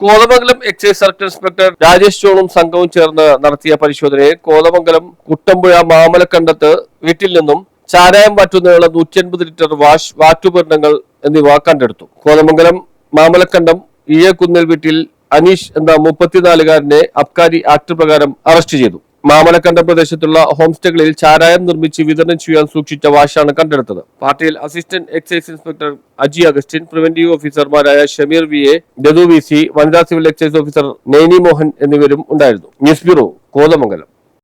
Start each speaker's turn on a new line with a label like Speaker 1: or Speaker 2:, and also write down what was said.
Speaker 1: Kothamangalam excise circle inspector Rajesh ജോണും സംഘവും ചേർന്ന് നടത്തിയ പരിശോധനയിൽ കോതമംഗലം കുട്ടമ്പുഴ മാമലക്കണ്ടത്ത് വീട്ടിൽ നിന്നും ചാരായം വാറ്റുന്നതിനുള്ള നൂറ്റി അൻപത് ലിറ്റർ വാഷ് വാറ്റുപരണങ്ങൾ എന്നിവ കണ്ടെടുത്തു. കോതമംഗലം മാമലക്കണ്ടം ഇഴക്കുന്നിൽ വീട്ടിൽ അനീഷ് എന്ന മുപ്പത്തിനാലുകാരനെ അബ്കാരി ആക്ട് പ്രകാരം അറസ്റ്റ് ചെയ്തു. മാമലക്കണ്ടം പ്രദേശത്തുള്ള ഹോം സ്റ്റേകളിൽ ചാരായം നിർമ്മിച്ച് വിതരണം ചെയ്യാൻ സൂക്ഷിച്ച വാഷാണ് കണ്ടെടുത്തത്. പാർട്ടിയിൽ assistant excise inspector Aji Augustine preventive ഓഫീസർമാരായ ഷമീർ വി എ ദതു വി സി വനിതാ civil excise officer Naini Mohan എന്നിവരും ഉണ്ടായിരുന്നു. News bureau Kothamangalam.